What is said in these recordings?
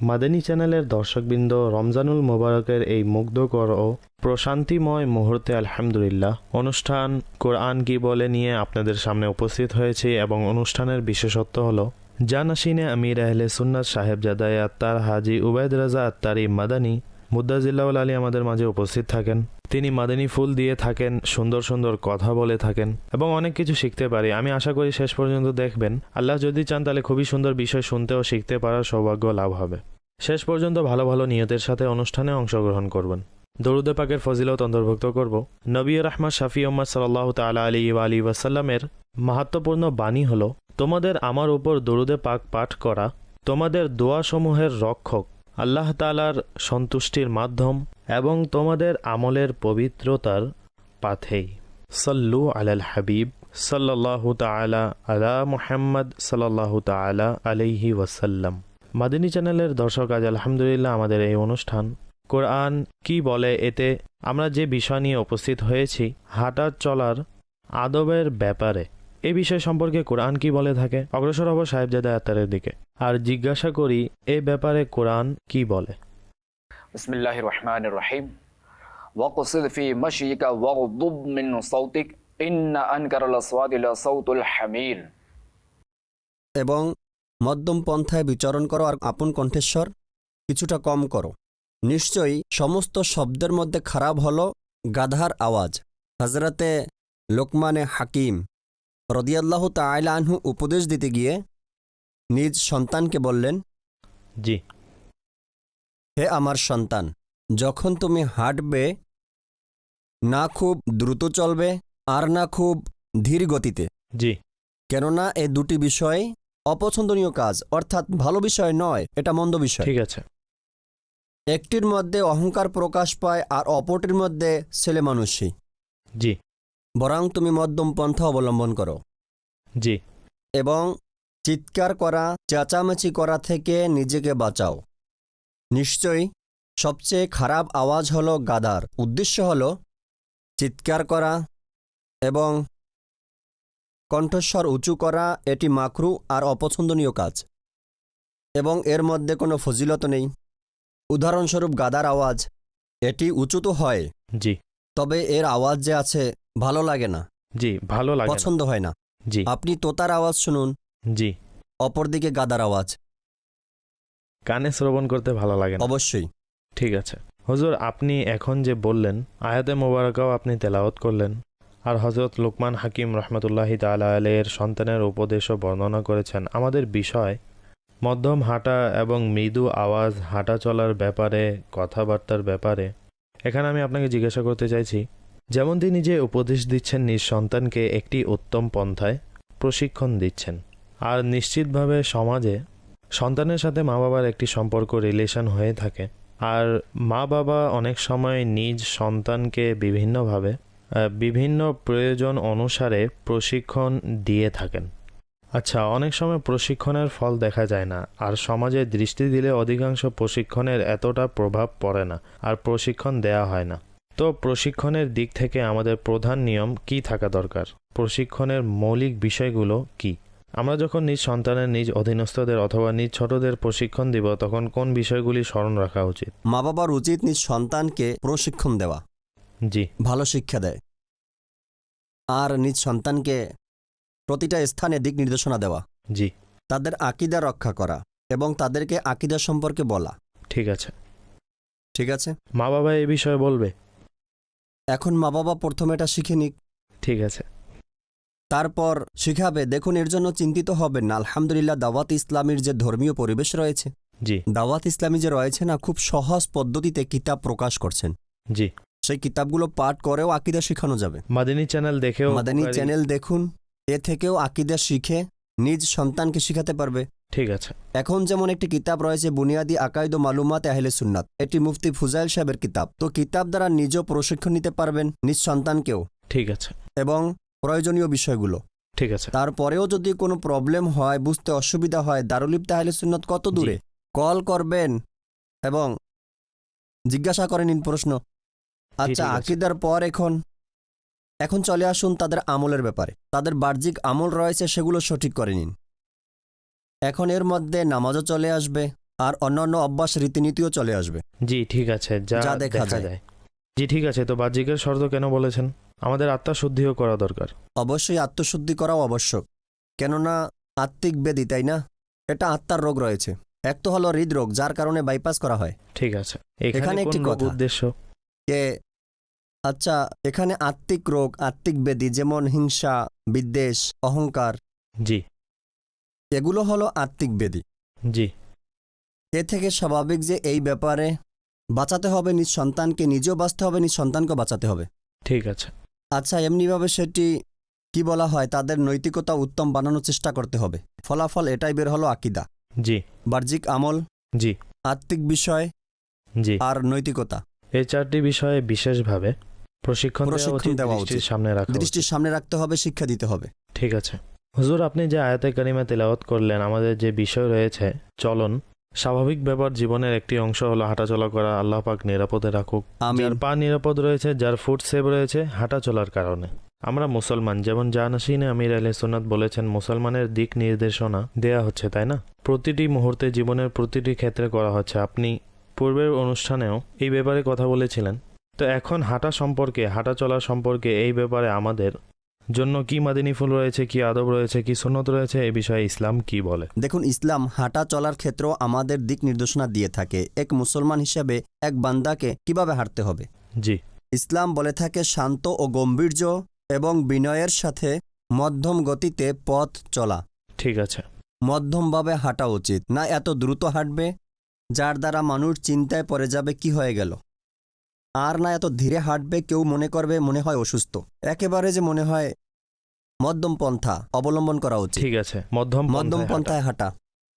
মাদানী চ্যানেলের দর্শকবৃন্দ রমজানুল মোবারকের এই মুগ্ধকর ও প্রশান্তিময় মুহূর্তে আলহামদুলিল্লাহ। অনুষ্ঠান কোরআন কি বলে নিয়ে আপনাদের সামনে উপস্থিত হয়েছে এবং অনুষ্ঠানের বিশেষত্ব হলো, জানাসিনে আমির আহলে সুন্নাত সাহেব জাদাই আত্মার হাজি উবায়দ রাজা আত্মারি মাদানী মুদাজিল্লাউল আলী আমাদের মাঝে উপস্থিত থাকেন। তিনি মাদানী ফুল দিয়ে থাকেন, সুন্দর সুন্দর কথা বলে থাকেন এবং অনেক কিছু শিখতে পারি। আমি আশা করি শেষ পর্যন্ত দেখবেন। আল্লাহ যদি চান তাহলে খুবই সুন্দর বিষয় শুনতে ও শিখতে পারার সৌভাগ্য লাভ হবে। শেষ পর্যন্ত ভালো ভালো নিয়তের সাথে অনুষ্ঠানে অংশগ্রহণ করবেন। দরুদে পাকের ফজিলত অন্তর্ভুক্ত করব। নবী রাহমা শাফি উম্মদ সাল্লাহ তালা আলী আলী ওয়াসাল্লামের মাহাত্মপূর্ণ বাণী হল, তোমাদের আমার উপর দরুদে পাক পাঠ করা, তোমাদের দোয়াসমূহের রক্ষক, আল্লাহ তালার সন্তুষ্টির মাধ্যম এবং তোমাদের আমলের পবিত্রতার পাথেই। সল্লু আলাল হাবিব সাল্লাল্লাহু তাআলা আলা মুহাম্মদ সাল্লাল্লাহু তাআলা আলাইহি ওয়াসাল্লাম। মাদিনী চ্যানেলের দর্শক আজ আলহামদুলিল্লাহ আমাদের এই অনুষ্ঠান। কোরআন কি বলে এতে আমরা যে বিষয় নিয়ে উপস্থিত হয়েছি হাঁটা চলার আদবের ব্যাপারে এ বিষয় সম্পর্কে কোরআন কি বলে থাকে? অগ্রসর হব সাহেবজাদা আত্মারের দিকে। আর জিজ্ঞাসা করি এ ব্যাপারে কোরআন কি বলে? বিসমিল্লাহির রহমানির রহিম। ওয়াকসিদ ফি মাশয়িকা ওয়াগদুব মিন সাউতিক ইন্না আনকারাল হামির এবং মধ্যম পন্থায় বিচরণ করো আর আপন কণ্ঠেশ্বর কিছুটা কম করো। নিশ্চয়ই সমস্ত শব্দের মধ্যে খারাপ হলো গাধার আওয়াজ। হজরতে লোকমানে হাকিম রদিয়াল্লাহ তাইলা আনহু উপদেশ দিতে গিয়ে নিজ সন্তানকে বললেন জি। হে আমার সন্তান যখন তুমি হাঁটবে না খুব দ্রুত চলবে আর না খুব ধীর গতিতে। জি। কেননা এ দুটি বিষয় অপছন্দনীয় কাজ অর্থাৎ ভালো বিষয় নয় এটা মন্দ বিষয়। ঠিক আছে। একটির মধ্যে অহংকার প্রকাশ পায় আর অপরটির মধ্যে ছেলে মানুষই। জি। বরং তুমি মধ্যম পন্থা অবলম্বন করো। জি। এবং চিৎকার করা চেঁচামেচি করা থেকে নিজেকে বাঁচাও। নিশ্চয়ই সবচেয়ে খারাপ আওয়াজ হলো গাদার। উদ্দেশ্য হলো চিৎকার করা এবং কণ্ঠস্বর উঁচু করা এটি মাকরু আর অপছন্দনীয় কাজ। এবং এর মধ্যে কোনো ফজিলত নেই। উদাহরণস্বরূপ গাদার আওয়াজ এটি উঁচু তো হয়। জি। তবে এর আওয়াজ যে আছে ভালো লাগে না। জি ভালো লাগে পছন্দ হয় না। জি। আপনি তোতার আওয়াজ শুনুন। জি। অপরদিকে গাদার আওয়াজ। কানে শ্রবণ করতে ভালো লাগে অবশ্যই। ঠিক আছে। হুজুর আপনি এখন যে বললেন আয়াতে মোবারকাও আপনি তেলাওয়াত করলেন। আর হজরত লুকমান হাকিম রহমতুল্লাহি তালা আলের সন্তানের উপদেশও বর্ণনা করেছেন, আমাদের বিষয় মধ্যম হাঁটা এবং মৃদু আওয়াজ হাঁটা চলার ব্যাপারে, কথাবার্তার ব্যাপারে। এখানে আমি আপনাকে জিজ্ঞাসা করতে চাইছি, যেমন তিনি যে উপদেশ দিচ্ছেন নিজ সন্তানকে একটি উত্তম পন্থায় প্রশিক্ষণ দিচ্ছেন, আর নিশ্চিতভাবে সমাজে সন্তানের সাথে মা বাবার একটি সম্পর্ক রিলেশন হয়ে থাকে, আর মা বাবা অনেক সময় নিজ সন্তানকে বিভিন্নভাবে বিভিন্ন প্রয়োজন অনুসারে প্রশিক্ষণ দিয়ে থাকেন। আচ্ছা অনেক সময় প্রশিক্ষণের ফল দেখা যায় না, আর সমাজে দৃষ্টি দিলে অধিকাংশ প্রশিক্ষণের এতটা প্রভাব পড়ে না, আর প্রশিক্ষণ দেয়া হয় না। তো প্রশিক্ষণের দিক থেকে আমাদের প্রধান নিয়ম কি থাকা দরকার? প্রশিক্ষণের মৌলিক বিষয়গুলো কি? আমরা যখন নিজ সন্তানের, নিজ অধীনস্থদের অথবা নিজ ছোটদের প্রশিক্ষণ দিব, তখন কোন বিষয়গুলি স্মরণ রাখা উচিত? মা বাবার উচিত নিজ সন্তানকে প্রশিক্ষণ দেওয়া। জি। ভালো শিক্ষা দেয়। আর নিজ সন্তানকে প্রতিটা স্থানে দিক নির্দেশনা দেওয়া। জি। তাদের আকিদা রক্ষা করা এবং তাদেরকে আকিদা সম্পর্কে বলা। ঠিক আছে। ঠিক আছে? মা বাবা এই বিষয়ে বলবে? এখন মা বাবা প্রথমে এটা শিখে নিক। ঠিক আছে। তারপর শিখাবে দেখুন এর জন্য চিন্তিত হবেন না। আলহামদুলিল্লাহ দাওয়াত ইসলামীর যে ধর্মীয় পরিবেশ রয়েছে। জি। দাওয়াত ইসলামী যে রয়েছে না খুব সহজ পদ্ধতিতে কিতাব প্রকাশ করছেন। জি। সেই কিতাবগুলো পাঠ করেও আকিদা শেখানো যাবে। মাদানী চ্যানেল দেখেও মাদানী চ্যানেল দেখুন এ থেকেও আকিদা শিখে নিজ সন্তানকে শিখাতে পারবে। ঠিক আছে। এখন যেমন একটি কিতাব রয়েছে বুনিয়াদি আকাইদ ও মালুমাত আহলে সুন্নাত। এটি মুফতি ফুজাইল সাহেবের কিতাব। তো কিতাব দ্বারা নিজেও প্রশিক্ষণ নিতে পারবেন নিজ সন্তানকেও। ঠিক আছে। এবং প্রয়োজনীয় বিষয়গুলো। ঠিক আছে। তারপরেও যদি কোনো প্রবলেম হয় বুঝতে অসুবিধা হয় দারুলিপ তাহলে সুন্নত কত দূরে? কল করবেন এবং জিজ্ঞাসা করে নিন প্রশ্ন। আচ্ছা আকিদার পর এখন এখন চলে আসুন তাদের আমলের ব্যাপারে। তাদের বাহ্যিক আমল রয়েছে সেগুলো সঠিক করে নিন। এখন এর মধ্যে নামাজও চলে আসবে আর অন্যান্য অভ্যাস রীতিনীতিও চলে আসবে। জি ঠিক আছে যা দেখা যায়। জি ঠিক আছে তো বাহ্যিকের শর্ত কেন বলেছেন? আমাদের আত্মা শুদ্ধিও করা দরকার। অবশ্যই আত্মশুদ্ধি করাও আবশ্যক। কেননা আত্মিক বেদি তাই না? এটা আত্মার রোগ রয়েছে। এক তো হলো হৃদরোগ যার কারণে বাইপাস করা হয়। ঠিক আছে। এখানে এখানে একটি কথা। উদ্দেশ্য? যে আচ্ছা এখানে আত্মিক রোগ আত্মিক বেদি যেমন হিংসা বিদ্বেষ অহংকার। জি। এগুলো হলো আত্মিক বেদি। জি। এ থেকে স্বাভাবিক যে এই ব্যাপারে বাঁচাতে হবে নিজ সন্তানকে নিজেও বাঁচতে হবে নিজ সন্তানকে বাঁচাতে হবে। ঠিক আছে। আচ্ছা এমনিভাবে সেটি কি বলা হয়? তাদের নৈতিকতা উত্তম বানানোর চেষ্টা করতে হবে। ফলাফল এটাই বের হলো আকিদা। জি। বাহ্যিক আমল জি। আত্মিক বিষয় জি। আর নৈতিকতা। এই চারটি বিষয়ে বিশেষভাবে প্রশিক্ষণ দেওয়া প্রশিক্ষণ উচিত দেওয়া উচিত। সামনে রাখা দৃষ্টির সামনে রাখতে হবে শিক্ষা দিতে হবে। ঠিক আছে। হুজুর আপনি যে আয়াতে কারিমা তেলাওয়াত করলেন আমাদের যে বিষয় রয়েছে চলন স্বাভাবিক ব্যাপার জীবনের একটি অংশ হলো হাঁটাচলা করা আল্লাহ পাক নিরাপদে রাখুক। যার পা নিরাপদ রয়েছে যার ফুড সেভ রয়েছে হাঁটা চলার কারণে। আমরা মুসলমান যেমন জানাসিনে আমির আলী সুন্নাত বলেছেন মুসলমানের দিক নির্দেশনা দেয়া হচ্ছে তাই না? প্রতিটি মুহূর্তে জীবনের প্রতিটি ক্ষেত্রে করা হচ্ছে। আপনি পূর্বের অনুষ্ঠানেও এই ব্যাপারে কথা বলেছিলেন। তো এখন হাঁটা সম্পর্কে হাঁটা চলা সম্পর্কে এই ব্যাপারে আমাদের জন্য কি মাদিনী ফুল রয়েছে কি আদব রয়েছে কি সুন্নত রয়েছে এ বিষয়ে ইসলাম কি বলে? দেখুন ইসলাম হাঁটা চলার ক্ষেত্রেও আমাদের দিক নির্দেশনা দিয়ে থাকে। এক মুসলমান হিসেবে এক বান্দাকে কীভাবে হাঁটতে হবে? জি। ইসলাম বলে থাকে শান্ত ও গম্ভীর্য এবং বিনয়ের সাথে মধ্যম গতিতে পথ চলা। ঠিক আছে। মধ্যমভাবে হাঁটা উচিত। না এত দ্রুত হাঁটবে যার দ্বারা মানুষ চিন্তায় পড়ে যাবে কি হয়ে গেল? আর না এত ধীরে হাঁটবে কেউ মনে করবে মনে হয় অসুস্থ। একেবারে যে মনে হয় মধ্যম পন্থা অবলম্বন করা উচিত। ঠিক আছে মধ্যম মধ্যম পন্থায় হাঁটা।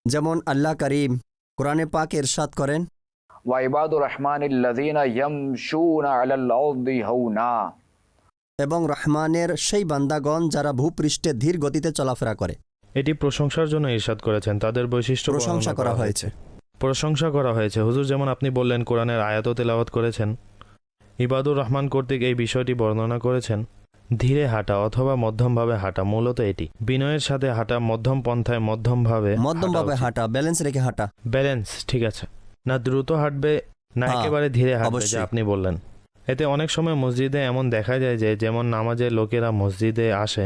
যেমন আল্লাহ করিম কোরআনে পাক এরশাদ করেন ওয়াইবাদু রহমান এবং রহমানের সেই বান্দাগণ যারা ভূপৃষ্ঠে ধীর গতিতে চলাফেরা করে। এটি প্রশংসার জন্য ইরশাদ করেছেন তাদের বৈশিষ্ট্য প্রশংসা করা হয়েছে। প্রশংসা করা হয়েছে। হুজুর যেমন আপনি বললেন কোরআনের আয়াত তেলাওয়াত করেছেন। ইবাদুর রহমান কর্তৃক এই বিষয়টি বর্ণনা করেছেন ধীরে হাঁটা অথবা মধ্যমভাবে হাঁটা মূলত এটি। বিনয়ের সাথে হাঁটা মধ্যম পন্থায় মধ্যমভাবে মধ্যমভাবে হাঁটা ব্যালেন্স রেখে হাঁটা। ব্যালেন্স ঠিক আছে। না দ্রুত হাঁটবে না হ্যাঁ, একেবারে ধীরে হাঁটবে যা আপনি বললেন। এতে অনেক সময় মসজিদে এমন দেখা যায় যে যেমন নামাজের লোকেরা মসজিদে আসে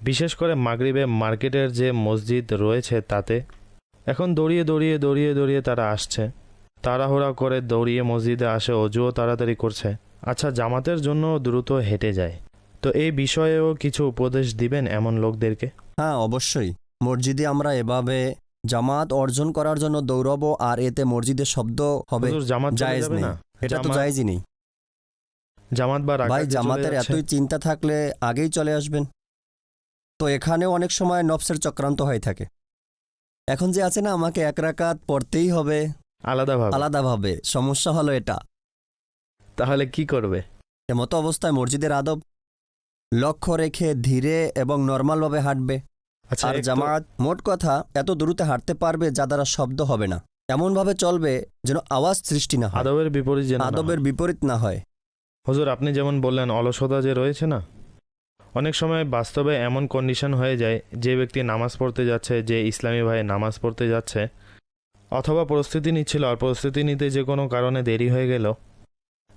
বিশেষ করে মাগরিবে মার্কেটের যে মসজিদ রয়েছে তাতে এখন দৌড়িয়ে দৌড়িয়ে দৌড়িয়ে দৌড়িয়ে তারা আসছে। তাড়াহুড়া করে দৌড়িয়ে মসজিদে আসে অজুও তাড়াতাড়ি করছে। আচ্ছা জামাতের জন্য দ্রুত হেঁটে যায়। তো এই বিষয়েও কিছু উপদেশ দিবেন এমন লোকদেরকে? হ্যাঁ অবশ্যই। মসজিদে আমরা এভাবে জামাত অর্জন করার জন্য দৌড়বো আর এতে মসজিদের শব্দ হবে জামাত জায়েজ নেই। এটা তো জায়েজই নেই। জামাত বা ভাই জামাতের এতই চিন্তা থাকলে আগেই চলে আসবেন। তো এখানেও অনেক সময় নফসের চক্রান্ত হয়ে থাকে। এখন যে আছে না আমাকে এক রাকাত পড়তেই হবে। আলাদাভাবে। আলাদাভাবে। সমস্যা হলো এটা। তাহলে কি করবে? এমতো অবস্থায় মসজিদের আদব লক্ষ্য রেখে ধীরে এবং নর্মালভাবে হাঁটবে। আচ্ছা আর একটু জামাত মোট কথা এত দ্রুত হাঁটতে পারবে যা দ্বারা শব্দ হবে না। এমনভাবে চলবে যেন আওয়াজ সৃষ্টি না হয়। আদবের বিপরীত যেন না আদবের বিপরীত না হয়। হুজুর আপনি যেমন বললেন অলসতা যে রয়েছে না? অনেক সময় বাস্তবে এমন কন্ডিশন হয়ে যায় যে ব্যক্তি নামাজ পড়তে যাচ্ছে যে ইসলামী ভাই নামাজ পড়তে যাচ্ছে অথবা প্রস্তুতি নিচ্ছিল আর প্রস্তুতি নিতে যে কোনো কারণে দেরি হয়ে গেল।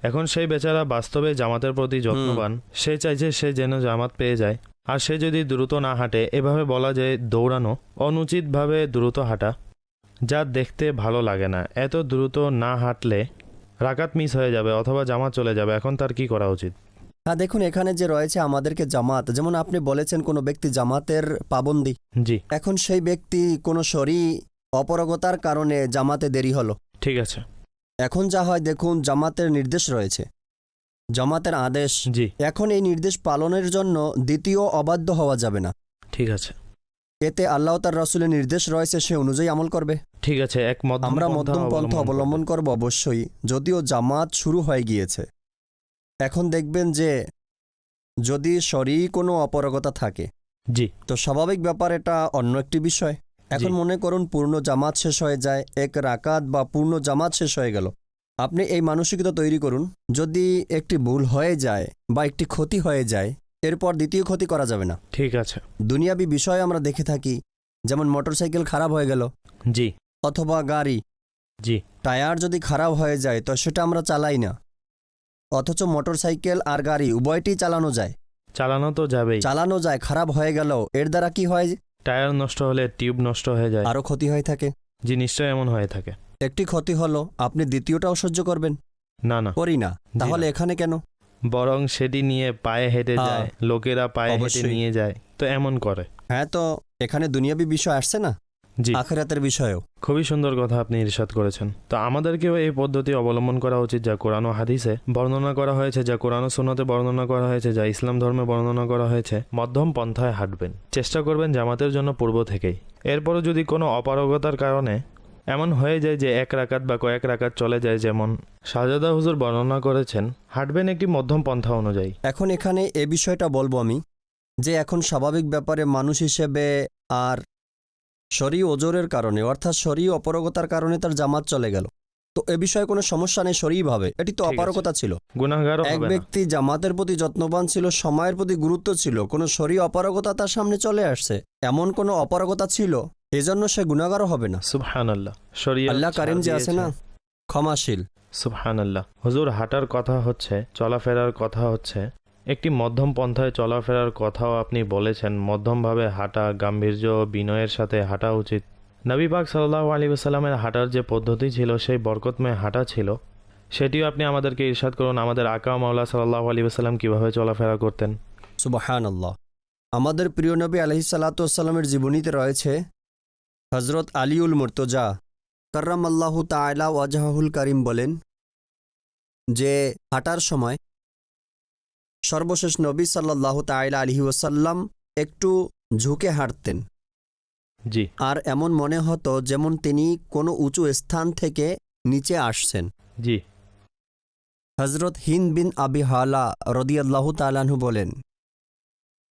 এখন সেই বেচারা বাস্তবে জামাতের প্রতি যত্নবান। সে চাইছে সে যেন জামাত পেয়ে যায়। আর সে যদি দ্রুত না হাঁটে এভাবে বলা যায় দৌড়ানো অনুচিতভাবে দ্রুত হাঁটা যা দেখতে ভালো লাগে না। এত দ্রুত না হাঁটলে রাকাত মিস হয়ে যাবে অথবা জামাত চলে যাবে। এখন তার কি করা উচিত? হ্যাঁ দেখুন এখানে যে রয়েছে আমাদেরকে জামাত যেমন আপনি বলেছেন কোনো ব্যক্তি জামাতের পাবন্দি। জি। এখন সেই ব্যক্তি কোনো শরী অপরগতার কারণে জামাতে দেরি হলো। ঠিক আছে। এখন যা হয় দেখুন জামাতের নির্দেশ রয়েছে। জামাতের আদেশ। জি। এখন এই নির্দেশ পালনের জন্য দ্বিতীয় অবাধ্য হওয়া যাবে না। ঠিক আছে। এতে আল্লাহ তার রসুলের নির্দেশ রয়েছে সে অনুযায়ী আমল করবে। ঠিক আছে এক আমরা মধ্যম পন্থা অবলম্বন করব। অবশ্যই যদিও জামাত শুরু হয়ে গিয়েছে। এখন দেখবেন যে যদি শরী কোনো অপরগতা থাকে জি। তো স্বাভাবিক ব্যাপার এটা অন্য একটি বিষয়। এখন মনে করুন পূর্ণ জামাত শেষ হয়ে যায় এক রাকাত বা পূর্ণ জামাত শেষ হয়ে গেল। আপনি এই মানসিকতা তৈরি করুন যদি একটি ভুল হয়ে যায় বা একটি ক্ষতি হয়ে যায় এরপর দ্বিতীয় ক্ষতি করা যাবে না। ঠিক আছে। দুনিয়াবি বিষয় আমরা দেখে থাকি যেমন মোটরসাইকেল খারাপ হয়ে গেল জি। অথবা গাড়ি জি। টায়ার যদি খারাপ হয়ে যায় তো সেটা আমরা চালাই না। অথচ মোটরসাইকেল আর গাড়ি উভয়টি চালানো যায়। চালানো তো যাবেই। চালানো যায় খারাপ হয়ে গেল এর দ্বারা কি হয়? টায়ার নষ্ট হলে টিউব নষ্ট হয়ে যায়। আরও ক্ষতি হয়ে থাকে? জি নিশ্চয় এমন হয়ে থাকে। একটি ক্ষতি হলো আপনি দ্বিতীয়টাও সহ্য করবেন? না না। করি না। তাহলে এখানে কেন? বরং সেটি নিয়ে পায়ে হেঁটে হ্যাঁ, যায় লোকেরা পায়ে হেঁটে নিয়ে যায় তো এমন করে। হ্যাঁ তো এখানে দুনিয়াবি বিষয় আসছে না? জি। আখেরাতের বিষয়েও। খুবই সুন্দর কথা আপনি ইরশাদ করেছেন। তো আমাদেরকেও এই পদ্ধতি অবলম্বন করা উচিত যা কোরআন ও হাদিসে বর্ণনা করা হয়েছে যা কোরআন ও সুন্নতে বর্ণনা করা হয়েছে যা ইসলাম ধর্মে বর্ণনা করা হয়েছে। মধ্যম পন্থায় হাঁটবেন। চেষ্টা করবেন জামাতের জন্য পূর্ব থেকেই। এরপরও যদি কোনো অপারগতার কারণে এমন হয়ে যায় যে এক রাকাত বা কয়েক রাকাত চলে যায় যেমন শাহজাদা হুজুর বর্ণনা করেছেন হাঁটবেন একটি মধ্যম পন্থা অনুযায়ী। এখন এখানে এ বিষয়টা বলব আমি যে এখন স্বাভাবিক ব্যাপারে মানুষ হিসেবে আর শরী ওজোরের কারণে অর্থাৎ শরী অপারগতার কারণে তার জামাত চলে গেল। তো এ বিষয়ে কোনো সমস্যা নেই শরীভাবে এটি তো অপারগতা ছিল। গুনাহগারও এক ব্যক্তি জামাতের প্রতি যত্নবান ছিল সময়ের প্রতি গুরুত্ব ছিল কোনো শরী অপারগতা তার সামনে চলে আসছে। এমন কোনো অপারগতা ছিল? এজন্য সে গুণাগারও হবে না। সুবহান আল্লাহ শরীয়ত আল্লাহ কারিম যে আছে না। ক্ষমাশীল। সুবহান আল্লাহ হুজুর হাঁটার কথা হচ্ছে চলাফেরার কথা হচ্ছে একটি মধ্যম পন্থায় চলাফেরার কথাও আপনি বলেছেন, মধ্যমভাবে হাঁটা, গাম্ভীর্য, বিনয়ের সাথে হাঁটা উচিত। নবী পাক সাল্লাহ আলী সাল্লামের হাঁটার যে পদ্ধতি ছিল, সেই বরকতময় হাঁটা ছিল। সেটিও আপনি আমাদেরকে ইরশাদ করুন, আমাদের আকা মাওলা সাল্লাহ আলী সাল্লাম কীভাবে চলাফেরা করতেন। সুবাহান আল্লাহ আমাদের প্রিয় নবী আলহি সাল্লাতামের জীবনীতে রয়েছে হজরত আলিউল মুর্তজা কার্রাম আল্লাহ তায়লা ওয়াজাহুল করিম বলেন যে, হাঁটার সময় সর্বশেষ নবী সাল্লাহ তাইলা আলহি ওসাল্লাম একটু ঝুঁকে হাঁটতেন। জি। আর এমন মনে হতো যেমন তিনি কোনো উঁচু স্থান থেকে নিচে আসছেন। জি। হজরত হিন্দ বিন আবি হালা রদিয়াল্লাহু তালাহু বলেন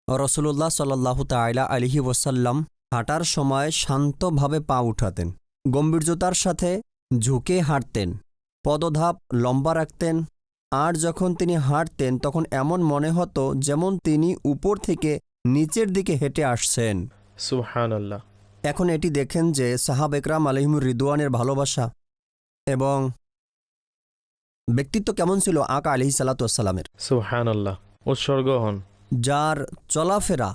রসুল্লাহ সাল্লাহ তাইলা আলিহি ওসাল্লাম হাঁটার সময় শান্তভাবে পা উঠাতেন গম্ভীর্যতার সাথে ঝুঁকে হাঁটতেন পদধাপ লম্বা রাখতেন আর যখন তিনি হাঁটতেন তখন এমন মনে হতো যেমন তিনি উপর থেকে নিচের দিকে হেঁটে আসছেন। সুবহান আল্লাহ এখন এটি দেখেন যে সাহাব একরাম আলহিমুর রিদওয়ানের ভালোবাসা এবং ব্যক্তিত্ব কেমন ছিল আকা আলহি সালাতামের সুবহান আল্লাহ উৎসর্গ হন। যার চলাফেরা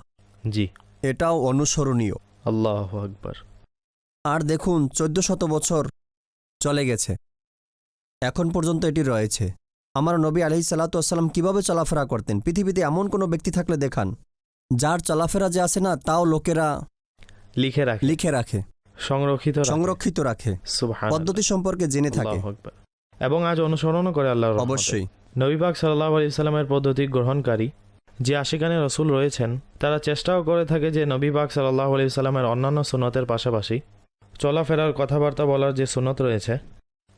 জি। এটাও অনুসরণীয়। আল্লাহ আকবার। আর দেখুন চোদ্দ শত বছর চলে গেছে। এখন পর্যন্ত এটি রয়েছে। আমার নবী আলহি সাল্লাতাম কীভাবে চলাফেরা করতেন? পৃথিবীতে এমন কোনো ব্যক্তি থাকলে দেখান যার চলাফেরা যে আছে না তাও লোকেরা লিখে রাখে। লিখে রাখে। সংরক্ষিত সংরক্ষিত রাখে। পদ্ধতি সম্পর্কে জেনে থাকে। এবং আজ অনুসরণও করে আল্লাহ অবশ্যই। নবীবাগ সাল্লাহ আলি সাল্লামের পদ্ধতি গ্রহণকারী যে আশিকানে রসুল রয়েছেন তারা চেষ্টাও করে থাকে যে নবী পাক সাল্লাহ আলি সাল্লামের অন্যান্য সুনতের পাশাপাশি চলাফেরার কথাবার্তা বলার যে সুনত রয়েছে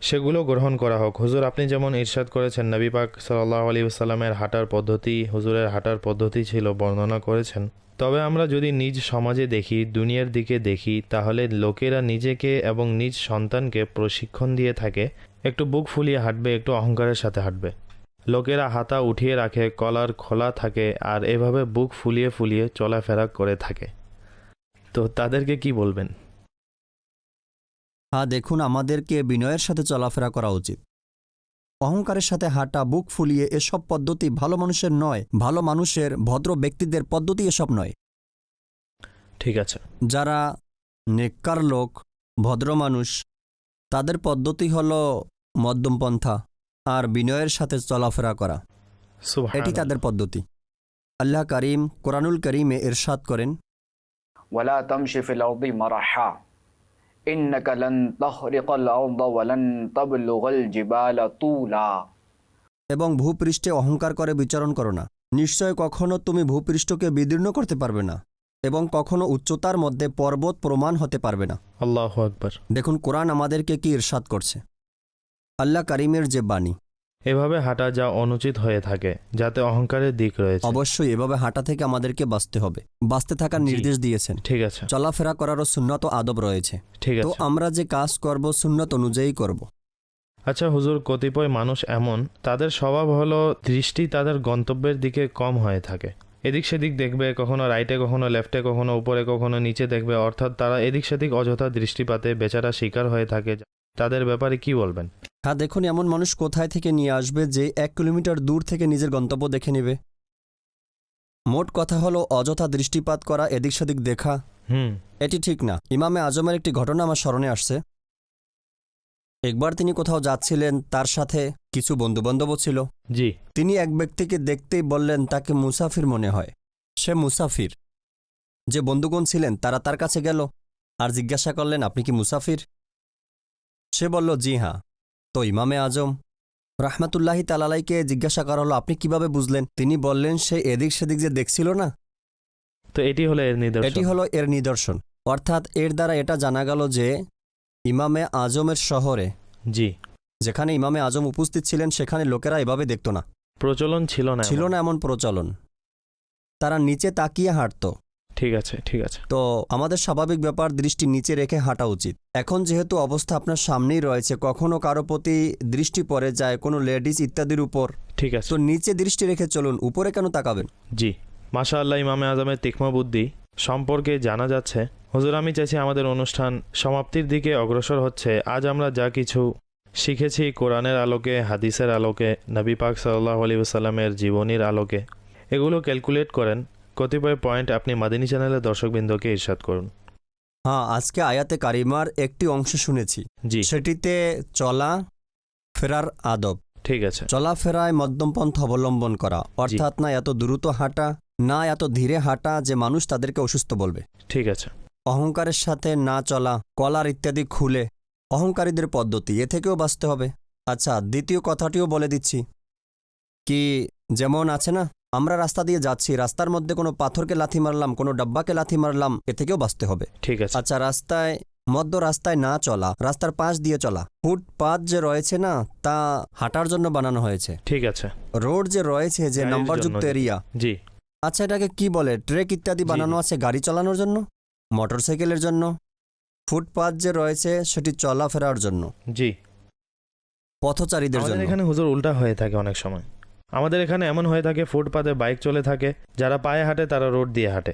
সেগুলো গ্রহণ করা হোক। হুজুর, আপনি যেমন ইরশাদ করেছেন, নবী পাক সাল্লাহ আলী সাল্লামের হাঁটার পদ্ধতি, হুজুরের হাঁটার পদ্ধতি ছিল, বর্ণনা করেছেন। তবে আমরা যদি নিজ সমাজে দেখি, দুনিয়ার দিকে দেখি, তাহলে লোকেরা নিজেকে এবং নিজ সন্তানকে প্রশিক্ষণ দিয়ে থাকে, একটু বুক ফুলিয়ে হাঁটবে, একটু অহংকারের সাথে হাঁটবে। লোকেরা হাতা উঠিয়ে রাখে, কলার খোলা থাকে, আর এভাবে বুক ফুলিয়ে ফুলিয়ে চলাফেরা করে থাকে। তো তাদেরকে কি বলবেন? হ্যাঁ দেখুন আমাদেরকে বিনয়ের সাথে চলাফেরা করা উচিত। অহংকারের সাথে হাঁটা বুক ফুলিয়ে এসব পদ্ধতি ভালো মানুষের নয় ভালো মানুষের ভদ্র ব্যক্তিদের পদ্ধতি এসব নয়। ঠিক আছে। যারা নেককার লোক ভদ্র মানুষ তাদের পদ্ধতি হল মধ্যমপন্থা আর বিনয়ের সাথে চলাফেরা করা। এটি তাদের পদ্ধতি। আল্লাহ করিম কোরআনুল করিমে এরশাদ করেন ওয়ালা মারাহা। إنك لن تخرق الأرض ولن تبلغ الجبال طولا এবং ভূপৃষ্ঠে অহংকার করে বিচরণ করো না নিশ্চয় কখনো তুমি ভূপৃষ্ঠকে বিদীর্ণ করতে পারবে না এবং কখনো উচ্চতার মধ্যে পর্বত প্রমাণ হতে পারবে না আল্লাহ আকবর দেখুন কোরআন আমাদেরকে কি ইরশাদ করছে আল্লাহ করিমের যে বাণী এভাবে হাঁটা যা অনুচিত হয়ে থাকে যাতে অহংকারের দিক রয়েছে। অবশ্যই এভাবে হাঁটা থেকে আমাদেরকে বাঁচতে হবে। বাঁচতে থাকার নির্দেশ দিয়েছেন। ঠিক আছে। চলাফেরা করারও সুন্নত আদব রয়েছে। ঠিক তো আছে। আমরা যে কাজ করব সুন্নত অনুযায়ী করব। আচ্ছা হুজুর কতিপয় মানুষ এমন তাদের স্বভাব হলো দৃষ্টি তাদের গন্তব্যের দিকে কম হয়ে থাকে। এদিক সেদিক দেখবে কখনো রাইটে কখনো লেফটে কখনো উপরে কখনো নিচে দেখবে অর্থাৎ তারা এদিক সেদিক অযথা দৃষ্টিপাতে বেচারা শিকার হয়ে থাকে। তাদের ব্যাপারে কি বলবেন? হ্যাঁ দেখুন এমন মানুষ কোথায় থেকে নিয়ে আসবে যে এক কিলোমিটার দূর থেকে নিজের গন্তব্য দেখে নেবে? মোট কথা হলো অযথা দৃষ্টিপাত করা এদিক সেদিক দেখা। হুম। এটি ঠিক না। ইমামে আজমের একটি ঘটনা আমার স্মরণে আসছে। একবার তিনি কোথাও যাচ্ছিলেন তার সাথে কিছু বন্ধুবান্ধবও ছিল। জি। তিনি এক ব্যক্তিকে দেখতেই বললেন তাকে মুসাফির মনে হয়। সে মুসাফির। যে বন্ধুগণ ছিলেন তারা তার কাছে গেল আর জিজ্ঞাসা করলেন আপনি কি মুসাফির? সে বলল জি হ্যাঁ। তো ইমামে আজম রাহমাতুল্লাহি তালালাইকে জিজ্ঞাসা করা হলো আপনি কীভাবে বুঝলেন? তিনি বললেন সে এদিক সেদিক যে দেখছিল না? তো এটি হলো এর নিদর্শন। এটি হলো এর নিদর্শন। অর্থাৎ এর দ্বারা এটা জানা গেল যে ইমামে আজমের শহরে জি। যেখানে ইমামে আজম উপস্থিত ছিলেন সেখানে লোকেরা এভাবে দেখত না। প্রচলন ছিল না ছিল না এমন প্রচলন। তারা নিচে তাকিয়ে হাঁটত। ঠিক আছে ঠিক আছে। তো আমাদের স্বাভাবিক ব্যাপার দৃষ্টি নিচে রেখে হাঁটা উচিত। এখন যেহেতু অবস্থা আপনার সামনেই রয়েছে কখনো কারও প্রতি দৃষ্টি পড়ে যায় কোনো লেডিস ইত্যাদির উপর। ঠিক আছে। তো নিচে দৃষ্টি রেখে চলুন উপরে কেন তাকাবেন? জি। মাশা আল্লাহ ইমামে আজমের তিক্ম বুদ্ধি সম্পর্কে জানা যাচ্ছে। হুজুর আমি চাইছি আমাদের অনুষ্ঠান সমাপ্তির দিকে অগ্রসর হচ্ছে। আজ আমরা যা কিছু শিখেছি কোরআনের আলোকে হাদিসের আলোকে নবী পাক সাল্লাহ আলী সাল্লামের জীবনীর আলোকে এগুলো ক্যালকুলেট করেন। কতিপয় পয়েন্ট আপনি মাদিনী চ্যানেলের দর্শকবৃন্দকে ইরশাদ করুন। হ্যাঁ আজকে আয়াতে কারিমার একটি অংশ শুনেছি। জি। সেটিতে চলা ফেরার আদব। ঠিক আছে। চলাফেরায় মধ্যম পন্থ অবলম্বন করা। অর্থাৎ না এত দ্রুত হাঁটা না এত ধীরে হাঁটা যে মানুষ তাদেরকে অসুস্থ বলবে। ঠিক আছে। অহংকারের সাথে না চলা কলার ইত্যাদি খুলে অহংকারীদের পদ্ধতি এ থেকেও বাঁচতে হবে। আচ্ছা দ্বিতীয় কথাটিও বলে দিচ্ছি। কি যেমন আছে না আমরা রাস্তা দিয়ে যাচ্ছি রাস্তার মধ্যে কোনো পাথরকে লাথি মারলাম কোনো ডাব্বাকে লাথি মারলাম এ থেকেও বাঁচতে হবে। ঠিক আছে। আচ্ছা রাস্তায় মধ্য রাস্তায় না চলা রাস্তার পাশ দিয়ে চলা ফুটপাথ যে রয়েছে না তা হাঁটার জন্য বানানো হয়েছে। ঠিক আছে। রোড যে রয়েছে যে নাম্বারযুক্ত এরিয়া। জি। আচ্ছা এটাকে কি বলে? ট্রেক ইত্যাদি বানানো আছে গাড়ি চালানোর জন্য? মোটরসাইকেলের জন্য? ফুটপাথ যে রয়েছে সেটি চলাফেরার জন্য? জি। পথচারীদের জন্য? এখানে হুজুর উল্টা হয়ে থাকে অনেক সময়। আমাদের এখানে এমন হয়ে থাকে ফুটপাতে বাইক চলে থাকে যারা পায়ে হাঁটে তারা রোড দিয়ে হাঁটে।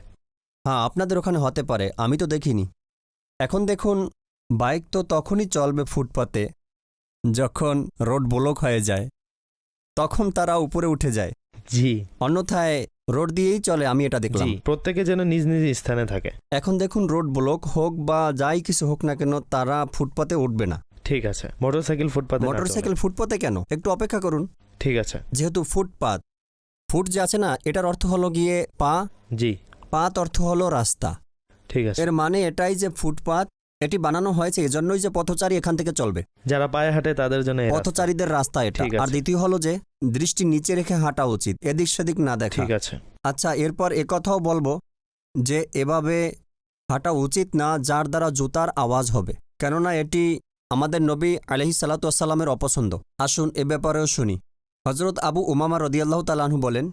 হ্যাঁ আপনাদের ওখানে হতে পারে আমি তো দেখিনি। এখন দেখুন বাইক তো তখনই চলবে ফুটপাতে যখন রোড ব্লক হয়ে যায় তখন তারা উপরে উঠে যায়। জি। অন্যথায় রোড দিয়েই চলে আমি এটা দেখলাম। জি প্রত্যেকে যেন নিজ নিজ স্থানে থাকে। এখন দেখুন রোড ব্লক হোক বা যাই কিছু হোক না কেন তারা ফুটপাতে উঠবে না। ঠিক আছে। মোটরসাইকেল ফুটপাতে না চলে। মোটরসাইকেল ফুটপাতে কেন? একটু অপেক্ষা করুন। ঠিক আছে। যেহেতু ফুটপাত ফুট যে আছে না এটার অর্থ হলো গিয়ে পা। জি। পাত অর্থ হলো রাস্তা। ঠিক আছে। এর মানে এটাই যে ফুটপাত এটি বানানো হয়েছে এজন্যই যে পথচারী এখান থেকে চলবে। যারা পায়ে হাঁটে তাদের জন্য রাস্তা। পথচারীদের রাস্তা এটা। ঠিক আছে। আর দ্বিতীয় হলো যে দৃষ্টি নিচে রেখে হাঁটা উচিত এদিক সেদিক না দেখা। ঠিক আছে। আচ্ছা এরপর একথাও বলব যে এভাবে হাঁটা উচিত না যার দ্বারা জুতার আওয়াজ হবে। কেননা এটি আমাদের নবী আলহি সাল্লাতামের অপছন্দ। আসুন এ ব্যাপারেও শুনি। হজরত আবু উমামা রদিয়াল্লাহ তালাহু বলেন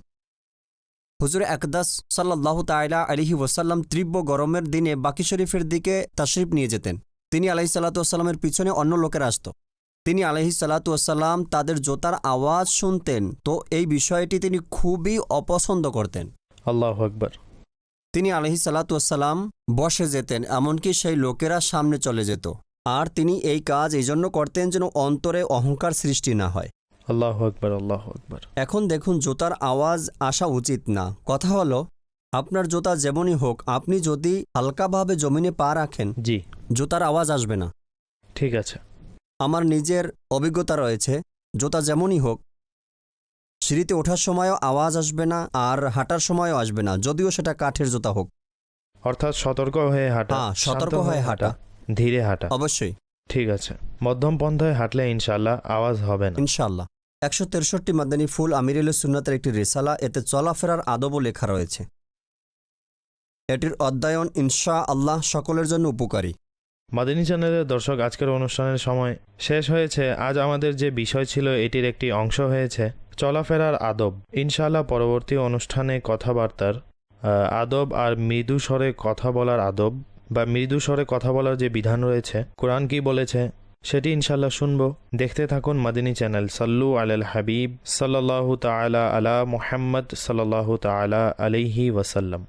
হুজুর একদাস সাল্লাহ তাইলা আলিহি ওসাল্লাম তীব্র গরমের দিনে বাকি শরীফের দিকে তাশরিফ নিয়ে যেতেন। তিনি আলহি সাল্লাতুয়াসাল্লামের পিছনে অন্য লোকেরা আসত। তিনি আলহি সাল্লাতুয়াসাল্লাম তাদের জোতার আওয়াজ শুনতেন। তো এই বিষয়টি তিনি খুবই অপছন্দ করতেন। আল্লাহ আকবর। তিনি আলহি সাল্লাতুয়াসাল্লাম বসে যেতেন এমনকি সেই লোকেরা সামনে চলে যেত। আর তিনি এই কাজ এই জন্য করতেন যেন অন্তরে অহংকার সৃষ্টি না হয়। আল্লাহ আকবর আল্লাহ আকবর। এখন দেখুন জোতার আওয়াজ আসা উচিত না। কথা হলো আপনার জোতা যেমনই হোক আপনি যদি হালকাভাবে জমিনে পা রাখেন জি। জুতার আওয়াজ আসবে না। ঠিক আছে। আমার নিজের অভিজ্ঞতা রয়েছে জোতা যেমনই হোক সিঁড়িতে ওঠার সময়ও আওয়াজ আসবে না আর হাঁটার সময়ও আসবে না যদিও সেটা কাঠের জোতা হোক। অর্থাৎ সতর্ক হয়ে হাঁটা হ্যাঁ, সতর্ক হয়ে হাঁটা। ধীরে হাঁটা। অবশ্যই। ঠিক আছে। মধ্যম পন্থায় হাঁটলে ইনশাল্লাহ আওয়াজ হবে না। ইনশাল্লাহ একশো তেষট্টি মাদানী ফুল আমিরুল সুন্নাতের একটি রেসালা এতে চলাফেরার আদবও লেখা রয়েছে। এটির অধ্যয়ন ইনশা আল্লাহ সকলের জন্য উপকারী। মাদিনী চ্যানেলের দর্শক আজকের অনুষ্ঠানের সময় শেষ হয়েছে। আজ আমাদের যে বিষয় ছিল এটির একটি অংশ হয়েছে চলাফেরার আদব। ইনশাল্লাহ পরবর্তী অনুষ্ঠানে কথাবার্তার আদব আর মৃদু স্বরে কথা বলার আদব বা মৃদু স্বরে কথা বলার যে বিধান রয়েছে, কোরআন কি বলেছে, সেটি ইনশাল্লাহ শুনব। দেখতে থাকুন মাদিনী চ্যানেল, সাল্লু আলাল হাবিব সাল্লাহ তালা আলা মোহাম্মদ সাল্লাহ তালা আলাইহি ওয়াসাল্লাম।